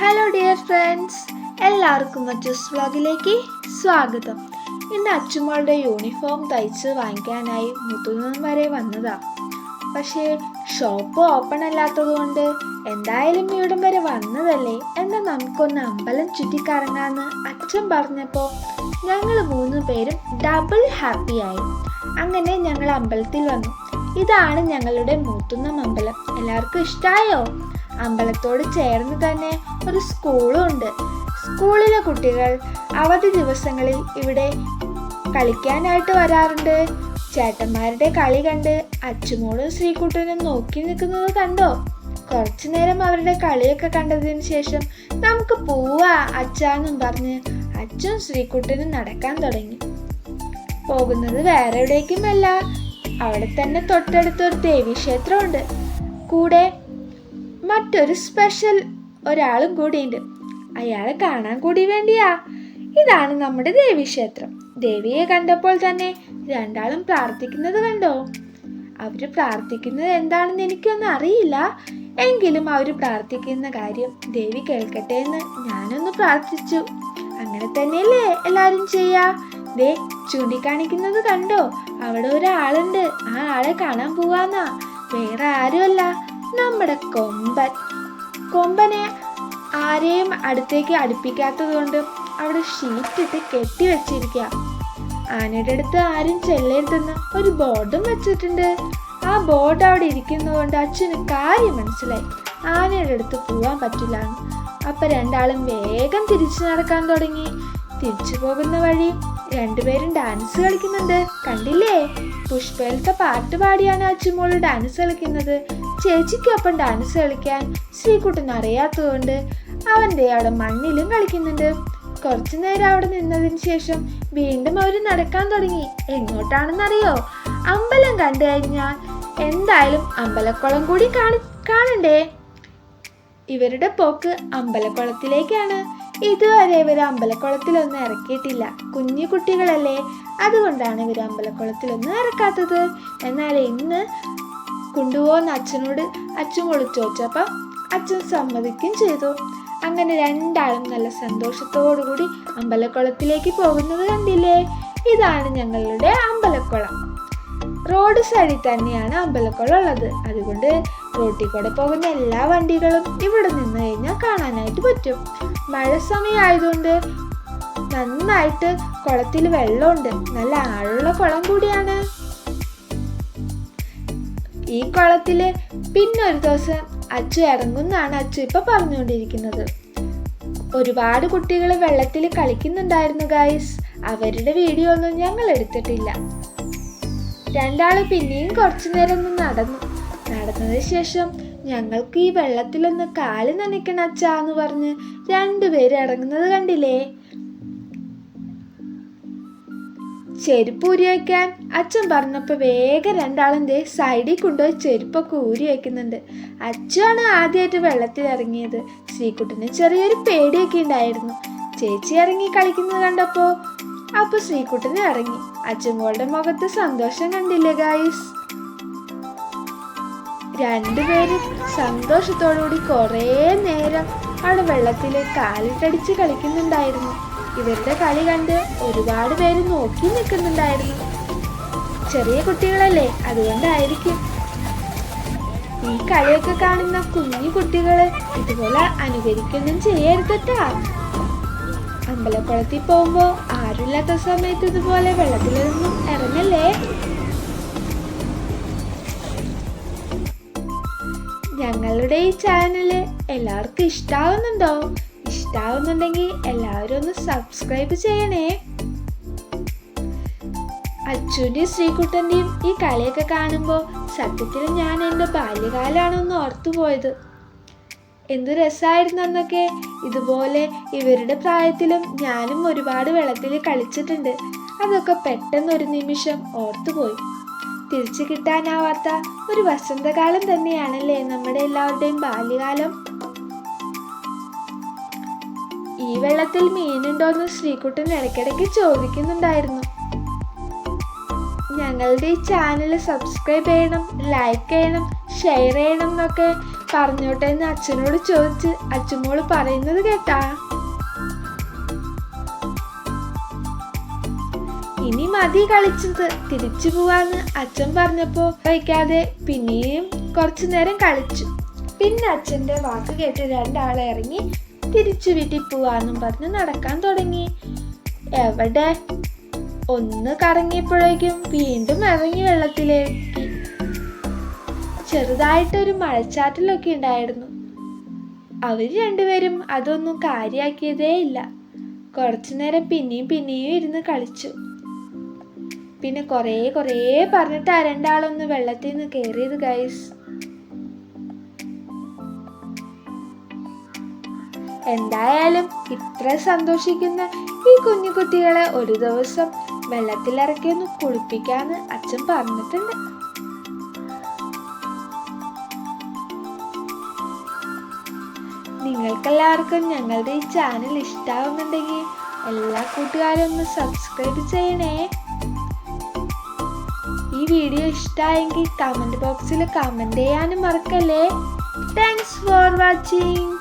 Hello dear friends എല്ലാവർക്കും മറ്റൂസ് വ്ളോഗിലേക്ക് സ്വാഗതം. ഇന്ന് അച്ചുമോളുടെ യൂണിഫോം തയ്ച്ച് വാങ്ങിക്കാനായി മുത്തുനിന്നും വരെ വന്നതാ. പക്ഷേ ഷോപ്പ് ഓപ്പൺ അല്ലാത്തതുകൊണ്ട് എന്തായാലും ഇവിടം വരെ വന്നതല്ലേ എന്നാൽ നമുക്കൊന്ന് അമ്പലം ചുറ്റിക്കറങ്ങാന്ന് അച്ഛൻ പറഞ്ഞപ്പോൾ ഞങ്ങൾ മൂന്ന് പേരും ഡബിൾ ഹാപ്പിയായി അങ്ങനെ ഞങ്ങൾ അമ്പലത്തിൽ വന്നു. ഇതാണ് ഞങ്ങളുടെ മൂത്തുന്നം അമ്പലം. എല്ലാവർക്കും ഇഷ്ടമായോ അമ്പലത്തോട് ചേർന്ന് തന്നെ ഒരു സ്കൂളും ഉണ്ട്. സ്കൂളിലെ കുട്ടികൾ അവധി ദിവസങ്ങളിൽ ഇവിടെ കളിക്കാനായിട്ട് വരാറുണ്ട്. ചേട്ടന്മാരുടെ കളി കണ്ട് അച്ചുമോളും ശ്രീകുട്ടനും നോക്കി നിൽക്കുന്നത് കണ്ടോ? കുറച്ചു നേരം അവരുടെ കളിയൊക്കെ കണ്ടതിന് ശേഷം നമുക്ക് പോവാ അച്ചാന്നും പറഞ്ഞ് അച്ഛൻ ശ്രീകുട്ടനും നടക്കാൻ തുടങ്ങി. പോകുന്നത് വേറെ എവിടേക്കുമല്ല. അവിടെ തന്നെ തൊട്ടടുത്ത് ഒരു ദേവീക്ഷേത്രമുണ്ട് കൂടെ മറ്റൊരു സ്പെഷ്യൽ ഒരാളും കൂടിയുണ്ട്. അയാളെ കാണാൻ കൂടി വേണ്ടിയാ. ഇതാണ് നമ്മുടെ ദേവീക്ഷേത്രം ദേവിയെ കണ്ടപ്പോൾ തന്നെ രണ്ടാളും പ്രാർത്ഥിക്കുന്നത് കണ്ടോ? അവർ പ്രാർത്ഥിക്കുന്നത് എന്താണെന്ന് എനിക്കൊന്നും അറിയില്ല. എങ്കിലും അവർ പ്രാർത്ഥിക്കുന്ന കാര്യം ദേവി കേൾക്കട്ടെ എന്ന് ഞാനൊന്ന് പ്രാർത്ഥിച്ചു. അങ്ങനെ തന്നെയല്ലേ എല്ലാവരും ചെയ്യാ? ദേ ചൂണ്ടിക്കാണിക്കുന്നത് കണ്ടോ? അവിടെ ഒരാളുണ്ട്. ആ ആളെ കാണാൻ പോവാന്നാ. വേറെ ആരുമല്ല. നമ്മുടെ കൊമ്പൻ. കൊമ്പനെ ആരെയും അടുത്തേക്ക് അടുപ്പിക്കാത്തത് കൊണ്ട് അവിടെ ഷീറ്റിട്ട് കെട്ടി വെച്ചിരിക്കുക ആനയുടെ അടുത്ത് ആരും ചെല്ലരുതെന്ന് ഒരു ബോർഡും വെച്ചിട്ടുണ്ട്. ആ ബോർഡ് അവിടെ ഇരിക്കുന്നതുകൊണ്ട് അച്ഛന് കാര്യം മനസ്സിലായി. ആനയുടെ അടുത്ത് പോവാൻ പറ്റില്ല അപ്പൊ രണ്ടാളും വേഗം തിരിച്ചു നടക്കാൻ തുടങ്ങി. തിരിച്ചു പോകുന്ന വഴി രണ്ടുപേരും ഡാൻസ് കളിക്കുന്നുണ്ട്. കണ്ടില്ലേ? പുഷ്പയിലത്തെ പാട്ട് പാടിയാണ് അച്ചുമോൾ ഡാൻസ് കളിക്കുന്നത്. ചേച്ചിക്കൊപ്പം ഡാൻസ് കളിക്കാൻ ശ്രീകുട്ടൻ അറിയാത്തതുകൊണ്ട് അവന്റെ അവിടെ മണ്ണിലും കളിക്കുന്നുണ്ട്. കുറച്ചു നേരം അവിടെ നിന്നതിന് ശേഷം വീണ്ടും അവർ നടക്കാൻ തുടങ്ങി. എങ്ങോട്ടാണെന്നറിയോ? അമ്പലം കണ്ടു കഴിഞ്ഞാൽ എന്തായാലും അമ്പലക്കുളം കൂടി കാണി കാണണ്ടേ? ഇവരുടെ പോക്ക് അമ്പലക്കുളത്തിലേക്കാണ്. ഇതുവരെ ഇവർ അമ്പലക്കുളത്തിലൊന്നും ഇറക്കിയിട്ടില്ല. കുഞ്ഞു കുട്ടികളല്ലേ? അതുകൊണ്ടാണ് ഇവർ അമ്പലക്കുളത്തിലൊന്നും ഇറക്കാത്തത്. എന്നാൽ ഇന്ന് കൊണ്ടുപോകുന്ന അച്ഛനോട് അച്ഛൻ വിളിച്ചു ചോദിച്ചപ്പം അച്ഛൻ സമ്മതിക്കും ചെയ്തു. അങ്ങനെ രണ്ടാളും നല്ല സന്തോഷത്തോടു കൂടി അമ്പലക്കുളത്തിലേക്ക് പോകുന്നത് കണ്ടില്ലേ? ഇതാണ് ഞങ്ങളുടെ അമ്പലക്കുളം. റോഡ് സൈഡിൽ തന്നെയാണ് അമ്പലക്കുളം ഉള്ളത്. അതുകൊണ്ട് റോട്ടിൽ കൂടെ പോകുന്ന എല്ലാ വണ്ടികളും ഇവിടെ നിന്ന് കഴിഞ്ഞാൽ കാണാനായിട്ട് പറ്റും. മഴ സമയമായതുകൊണ്ട് നന്നായിട്ട് കുളത്തിൽ വെള്ളമുണ്ട്. നല്ല ആഴമുള്ള കുളം കൂടിയാണ്. ഈ കുളത്തിൽ പിന്നെ ഒരു ദിവസം അച്ചു ഇറങ്ങുന്നാണ് അച്ചു ഇപ്പൊ പറഞ്ഞുകൊണ്ടിരിക്കുന്നത്. ഒരുപാട് കുട്ടികൾ വെള്ളത്തിൽ കളിക്കുന്നുണ്ടായിരുന്നു ഗൈസ് അവരുടെ വീഡിയോ ഒന്നും ഞങ്ങൾ എടുത്തിട്ടില്ല. രണ്ടാൾ പിന്നെയും കുറച്ചു നേരം ഒന്ന് നടന്നു. നടന്നതിന് ശേഷം ഞങ്ങൾക്ക് ഈ വെള്ളത്തിലൊന്ന് കാൽ നനയ്ക്കണം അച്ഛാ എന്ന് പറഞ്ഞ് രണ്ടുപേര് ഇറങ്ങുന്നത് കണ്ടില്ലേ? ചെരുപ്പ് ഊരി വയ്ക്കാൻ അച്ഛൻ പറഞ്ഞപ്പോൾ വേഗം രണ്ടാളും ദേ സൈഡിൽ കൊണ്ടുപോയി ചെരുപ്പൊക്കെ ഊരി വയ്ക്കുന്നുണ്ട് അച്ഛനാണ് ആദ്യമായിട്ട് വെള്ളത്തിൽ ഇറങ്ങിയത്. ശ്രീകുട്ടന് ചെറിയൊരു പേടിയൊക്കെ ഉണ്ടായിരുന്നു. ചേച്ചി ഇറങ്ങി കളിക്കുന്നത് കണ്ടപ്പോൾ അപ്പോൾ ശ്രീകുട്ടന് ഇറങ്ങി. അച്ഛൻ മോളുടെ മുഖത്ത് സന്തോഷം കണ്ടില്ലേ ഗായ്സ് രണ്ടുപേരും സന്തോഷത്തോടുകൂടി കുറേ നേരം അവിടെ വെള്ളത്തിൽ കാലിട്ടടിച്ച് കളിക്കുന്നുണ്ടായിരുന്നു. ഇവരുടെ കളി കണ്ട് ഒരുപാട് പേര് നോക്കി നിൽക്കുന്നുണ്ടായിരുന്നു. ചെറിയ കുട്ടികളല്ലേ അതുകൊണ്ടായിരിക്കും. ഈ കളിയൊക്കെ കാണുന്ന കുഞ്ഞു കുട്ടികൾ ഇതുപോലെ അനുകരിക്കൊന്നും ചെയ്യരുതട്ടാ. അമ്പലക്കുളത്തിൽ പോകുമ്പോ ആരുമില്ലാത്ത സമയത്ത് ഇതുപോലെ വെള്ളത്തിലൊന്നും ഇറങ്ങല്ലേ? ഞങ്ങളുടെ ഈ ചാനൽ എല്ലാവർക്കും ഇഷ്ടാവുന്നുണ്ടോ? ഇഷ്ടാവുന്നുണ്ടെങ്കിൽ എല്ലാവരും ഒന്ന് സബ്സ്ക്രൈബ് ചെയ്യണേ. അച്ചുവിന്റെയും ശ്രീകുട്ടന്റെയും ഈ കളിയൊക്കെ കാണുമ്പോൾ സത്യത്തിൽ ഞാൻ എന്റെ ബാല്യകാലമാണെന്ന് ഓർത്തുപോയത് എന്ത് രസമായിരുന്നു അന്നൊക്കെ. ഇതുപോലെ ഇവരുടെ പ്രായത്തിലും ഞാനും ഒരുപാട് വെള്ളത്തിൽ കളിച്ചിട്ടുണ്ട്. അതൊക്കെ പെട്ടെന്ന് ഒരു നിമിഷം ഓർത്തുപോയി. തിരിച്ചു കിട്ടാനാവാത്ത ഒരു വസന്തകാലം തന്നെയാണല്ലേ നമ്മുടെ എല്ലാവരുടെയും ബാല്യകാലം? ഈ വെള്ളത്തിൽ മീനുണ്ടോന്ന് ശ്രീകുട്ടൻ ഇടയ്ക്കിടയ്ക്ക് ചോദിക്കുന്നുണ്ടായിരുന്നു. ഞങ്ങളുടെ ഈ ചാനൽ സബ്സ്ക്രൈബ് ചെയ്യണം ലൈക്ക് ചെയ്യണം ഷെയർ ചെയ്യണം എന്നൊക്കെ പറഞ്ഞോട്ടെ എന്ന് അച്ഛനോട് ചോദിച്ച് അച്ഛമോൾ പറയുന്നത് കേട്ടാ. ഇനി മതി കളിച്ചത്. തിരിച്ചു പോവാന്ന് അച്ഛൻ പറഞ്ഞപ്പോ വയ്ക്കാതെ പിന്നെയും കുറച്ചു നേരം കളിച്ചു. പിന്നെ അച്ഛന്റെ വാക്ക് കേട്ട് രണ്ടാളെ ഇറങ്ങി തിരിച്ചു വീട്ടിൽ പോവാന്നും പറഞ്ഞ് നടക്കാൻ തുടങ്ങി. എവിടെ? ഒന്ന് കറങ്ങിയപ്പോഴേക്കും വീണ്ടും ഇറങ്ങി വെള്ളത്തിലേക്ക്. ചെറുതായിട്ടൊരു മഴച്ചാറ്റലൊക്കെ ഉണ്ടായിരുന്നു. അവർ രണ്ടുപേരും അതൊന്നും കാര്യാക്കിയതേ ഇല്ല കുറച്ചു നേരം പിന്നെയും പിന്നെയും ഇരുന്ന് കളിച്ചു. പിന്നെ കുറേ കുറേ പറഞ്ഞിട്ട് ആ രണ്ടാളൊന്ന് വെള്ളത്തിൽ നിന്ന് കയറിയത് ഗൈസ് എന്തായാലും ഇത്ര സന്തോഷിക്കുന്ന ഈ കുഞ്ഞു കുട്ടികളെ ഒരു ദിവസം വെള്ളത്തിലിറക്കി ഒന്ന് കുളിപ്പിക്കാന്ന് അച്ഛൻ പറഞ്ഞിട്ടുണ്ട്. നിങ്ങൾക്കെല്ലാവർക്കും ഞങ്ങളുടെ ഈ ചാനൽ ഇഷ്ടാവുന്നുണ്ടെങ്കിൽ എല്ലാ കൂട്ടുകാരും ഒന്ന് സബ്സ്ക്രൈബ് ചെയ്യണേ. ഈ വീഡിയോ ഇഷ്ടമായെങ്കിൽ കമന്റ് ബോക്സിൽ കമന്റ് ചെയ്യാനും മറക്കല്ലേ. Thanks for watching